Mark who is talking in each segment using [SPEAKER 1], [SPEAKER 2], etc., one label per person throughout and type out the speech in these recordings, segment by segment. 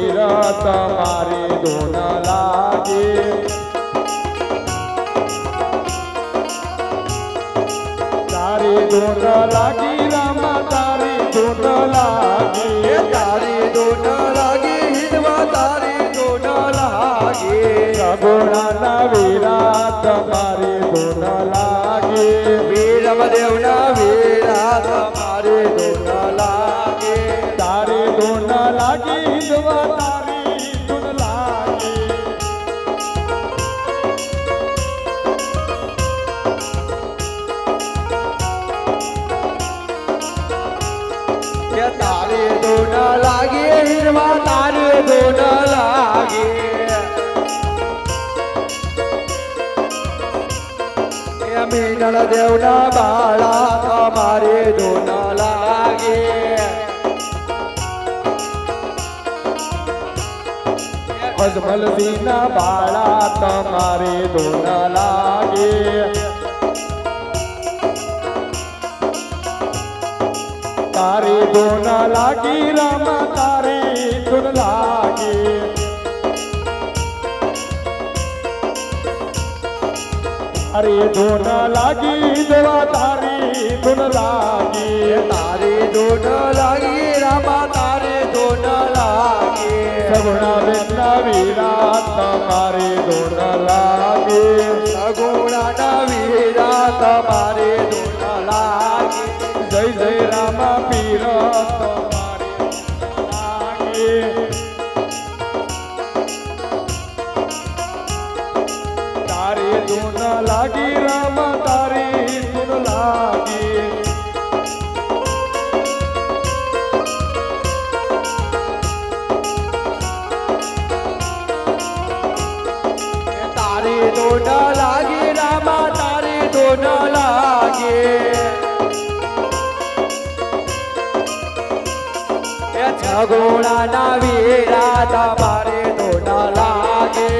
[SPEAKER 1] પીર તમારી ધૂન લાગે. તારી ધૂન લાગી રામ તારી ધૂન લાગી.
[SPEAKER 2] તારી ધૂન લાગી હિંદવા તારી દોન લાગી.
[SPEAKER 1] સગુણાના વીરા તમારી ધૂન લાગી.
[SPEAKER 2] વીરમદેવના વીરા તમારી
[SPEAKER 1] ધૂન લાગી. તારી ધૂન
[SPEAKER 2] મીનળ દેવના બાળા તમારે દોન લાગે.
[SPEAKER 1] અજમલજીના બાળા તમારે ધૂન લાગે. તારે ધૂન લાગી રામ તારી ધૂન લાગી. તારી ધૂન લાગી દેવા તારી ધૂન લાગી.
[SPEAKER 2] તારી દોન લાગી રામા તારે દોન લાગી.
[SPEAKER 1] સગુણા બેના વીરા તમારી ધૂન લાગે.
[SPEAKER 2] સગુણાના વીરા તમારે દોન લાગી.
[SPEAKER 1] જય જય રામા પીર તમારી
[SPEAKER 2] દોન લાગી રામા, તારી દોન લાગે. એ છગોળાના વીરા તમારે દોન લાગે.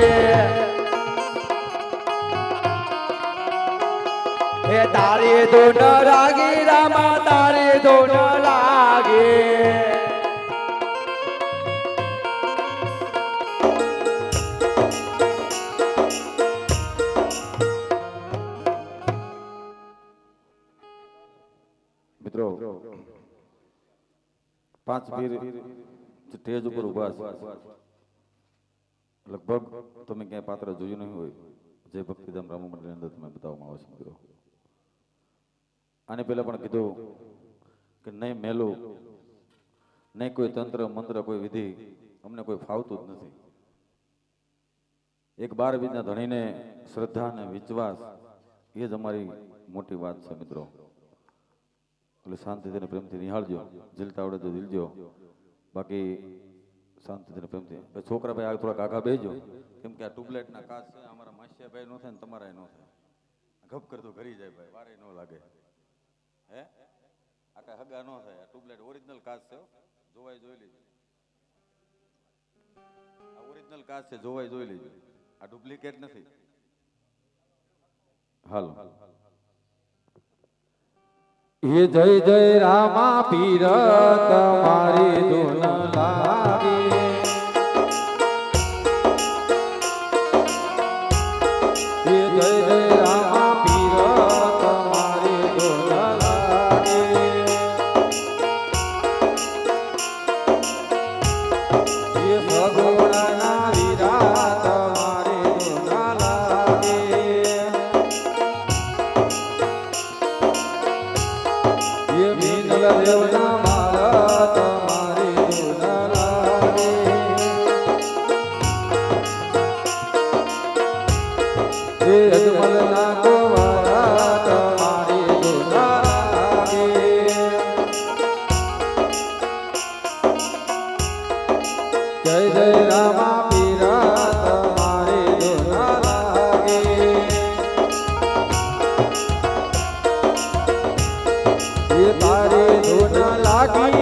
[SPEAKER 2] તારી દોન લાગી રામા, તારી દોન લાગે.
[SPEAKER 3] પાંચ પીર સ્ટેજ ઉપર ઊભા છે. લગભગ તમે ક્યાંય પાત્ર જોયું નહીં હોય જે ભક્તિધામ રામ મંદિરની અંદર તમે બતાવવામાં આવે મિત્રો. આને પહેલા પણ કીધું કે નહીં મેલું, નહીં કોઈ તંત્ર, મંત્ર, કોઈ વિધિ, અમને કોઈ ફાવતું જ નથી. એક બાર બીજના ધણીને શ્રદ્ધા અને વિશ્વાસ, એ જ અમારી મોટી વાત છે મિત્રો. એટલે શાંતિથી પ્રેમથી નિહાળજો જીલતા આવડે તો દિલજો બાકી શાંતિથી પ્રેમથી. છોકરા ભાઈ આ થોડા કાકા બેજો કેમ કે આ ટ્યુબલાઇટના કાચ છે, અમારા માસિયા ભાઈ નો થાય ને તમારા નો થાય. ગપ કરતો ઘરી જાય ભાઈ, વારે ન લાગે. હે? આ કાંઈ હગા ન થાય. આ ટ્યુબલાઇટ ઓરિજિનલ કાચ છે. જોવાય જોઈ લેજો. આ ઓરિજિનલ કાચ છે, જોવાય જોઈ લેજો. આ ડુપ્લિકેટ નથી. હાલો.
[SPEAKER 1] એ જય જય રામા પીર તમારી ધૂન લાગે લાગી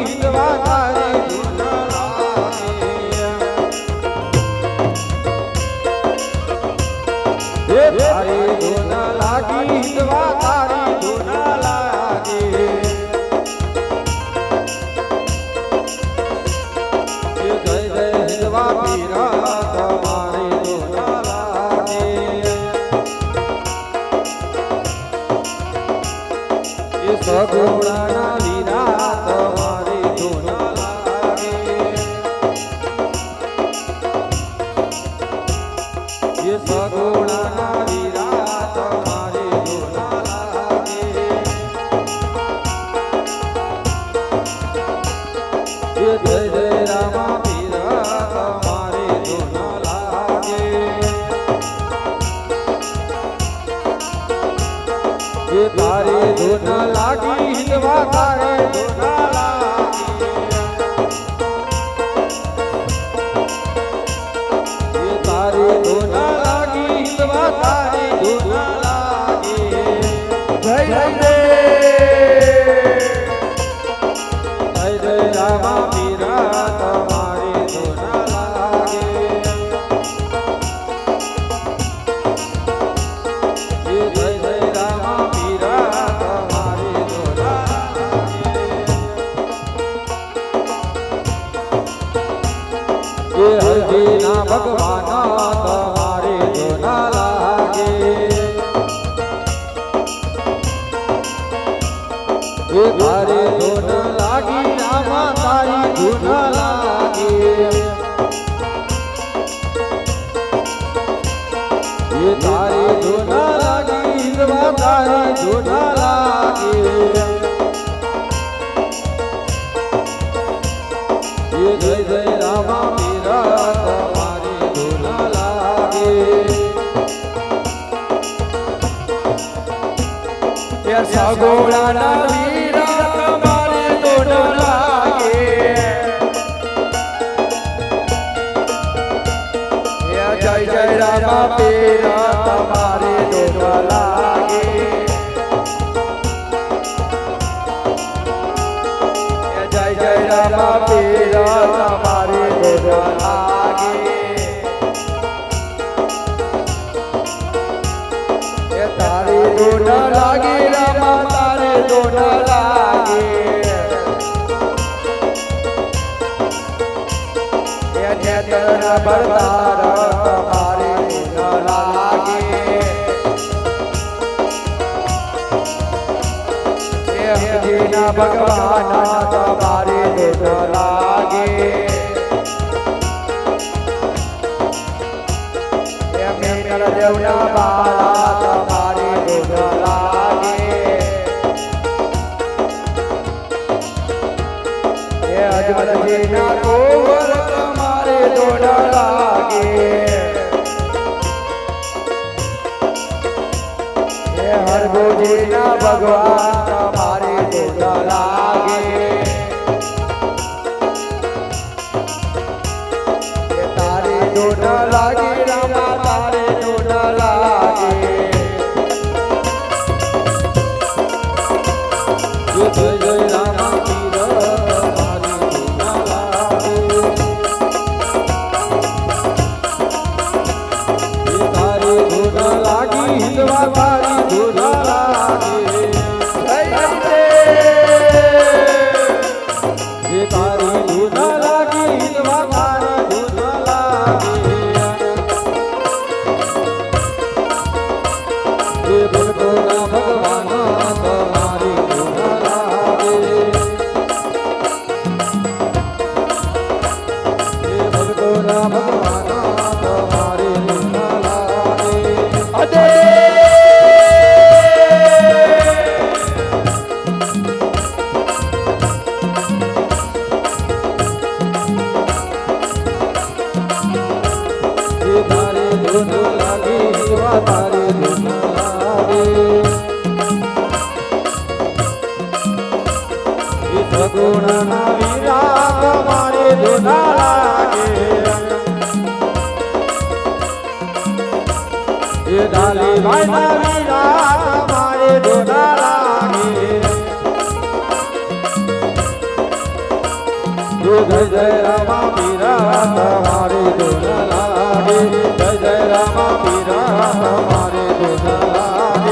[SPEAKER 1] સગોળાના પડતા મારે ન લાગે.
[SPEAKER 3] ભગવાના તમારે ન લાગે
[SPEAKER 2] દેવના બાળા 사과 તારી લીલા લાગી
[SPEAKER 3] સગુણના વીરા તમારે ધોના લાગે એ ડાલે ભાઈના વીરા તમારે ધોના જય જય રામા વીરા તમારે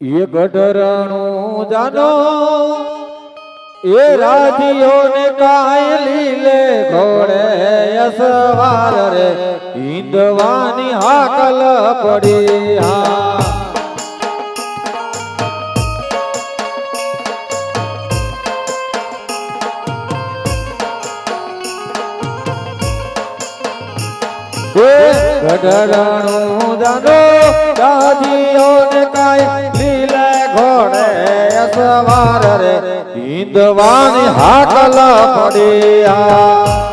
[SPEAKER 3] એ ગઢરણું જાનો. એ રાજીઓ ને કાય લીલે ઘોડે અસવાર રે. હિંદવાની હાકલ પડી હા ગઢરણું જાનો. રાજીઓ ને કાય સવાર રે હિંદવાની હાકલ
[SPEAKER 4] પડ્યા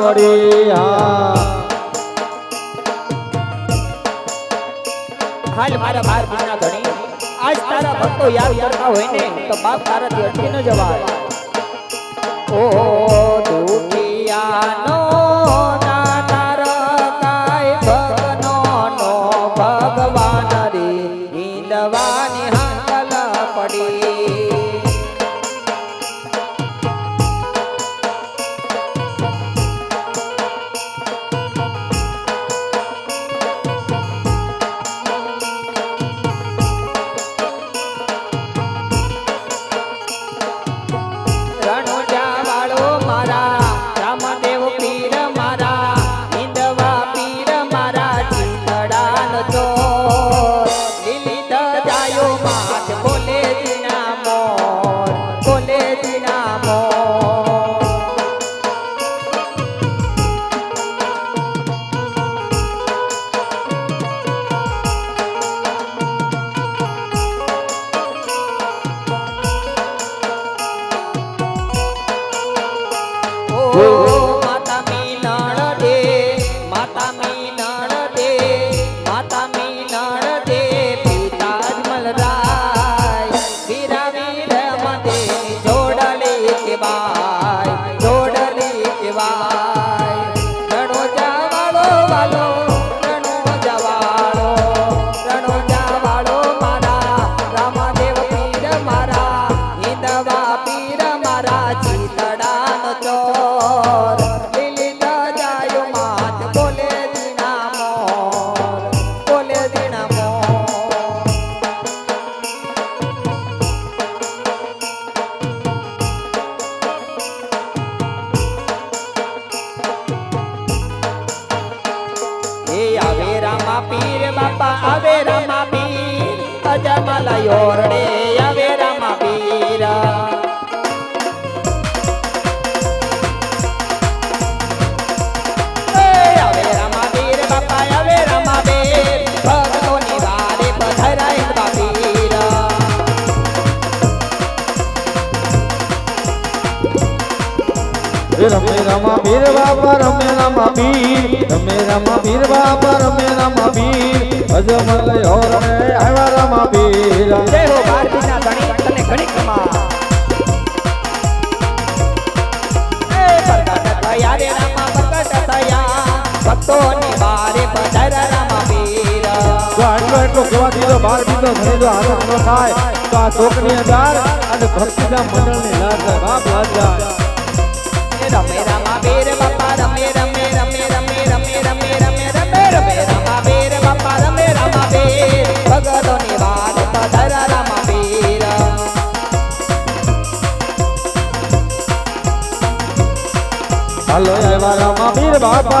[SPEAKER 4] પડી હાલ મારા બાર મારા યાદ કરતા હોય ને તો બાપ તારાથી અટકી ન જવા ઓ તું બાપા આવે રામા પીર અજમલ યોરડે આવે રામા પીર આવે રામા રમે
[SPEAKER 3] રામા પીર બાપા, રમે રામા પીર રમે રામા પીર બાપા, રમે રામા પીર અજમલ હોરણે આવ્યા રામા પીર.
[SPEAKER 4] જય હો ભારતીના ધણી તને ઘણી કમા એ પ્રગટ થયા રે રામા પ્રગટ થયા ભક્તોની બારે પધાર રામા પીર.
[SPEAKER 3] તો આટલો એટલો કહેવા દીધો બાર દીધો ઘણી જો ન થાય. તો આ ચોકની અંદર અને ભક્તિના મંડળની લાજ બાપ લાજ.
[SPEAKER 4] એ રમે ભક્તોની બારે પધાર રામા પીર
[SPEAKER 3] હાલો આવ્યા રામા પીર બાપા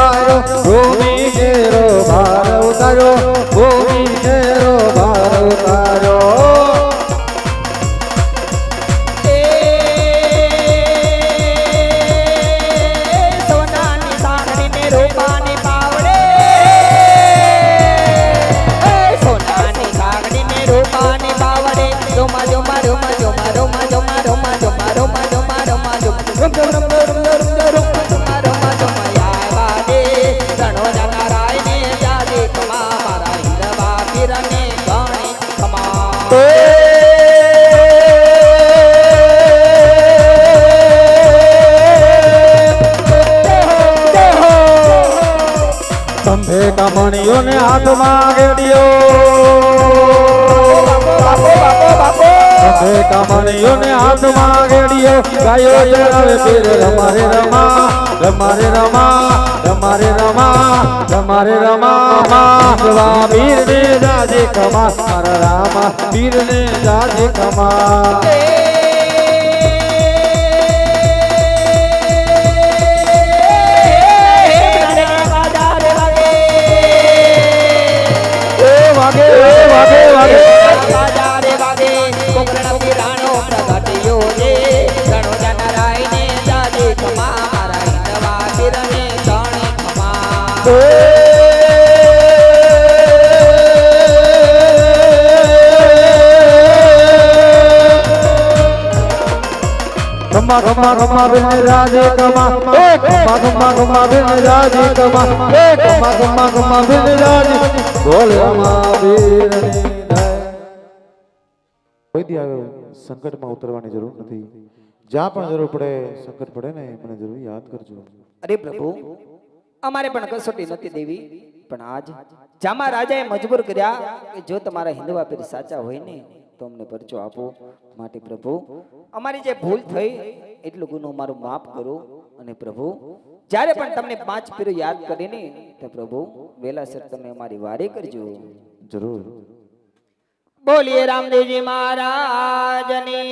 [SPEAKER 3] ગાયો ચડાવે પીર રમારે રમા રમારે રમા રમારે રમા રમારે રમા જવા પીર ને જાજે કમા મારા રામા પીર ને જાજે કમા. વાગે વાગે વાગે ખમ્મા ખમ્મા ખમ્મા બિન રાજી કમા એ ખમ્મા ખમ્મા ખમ્મા બિન રાજી કમા એ ખમ્મા ખમ્મા ખમ્મા બિન રાજી બોલ મહાવીર
[SPEAKER 5] કોઈ દી આવે સંકટમાં ઉતરવાની જરૂર નથી. જ્યાં પણ જરૂર પડે, સંકટ પડે ને, મને જરૂર યાદ કરજો.
[SPEAKER 4] અરે પ્રભુ, અમારે પણ કસોટી નથી દેવી. પણ આજ જામા રાજાએ મજબૂર કર્યા કે જો તમારા હિન્દવા પીર સાચા હોય ને તો અમને પરચો આપો. માટે પ્રભુ અમારી જે ભૂલ થઈ એટલું ગુનો મારો માફ કરો. અને પ્રભુ જ્યારે પણ તમને પાંચ પીરો યાદ કરીને તો પ્રભુ વેલાસર તમે અમારી વારે કરજો.
[SPEAKER 5] જરૂર.
[SPEAKER 4] બોલીએ રામદેવજી મહારાજની.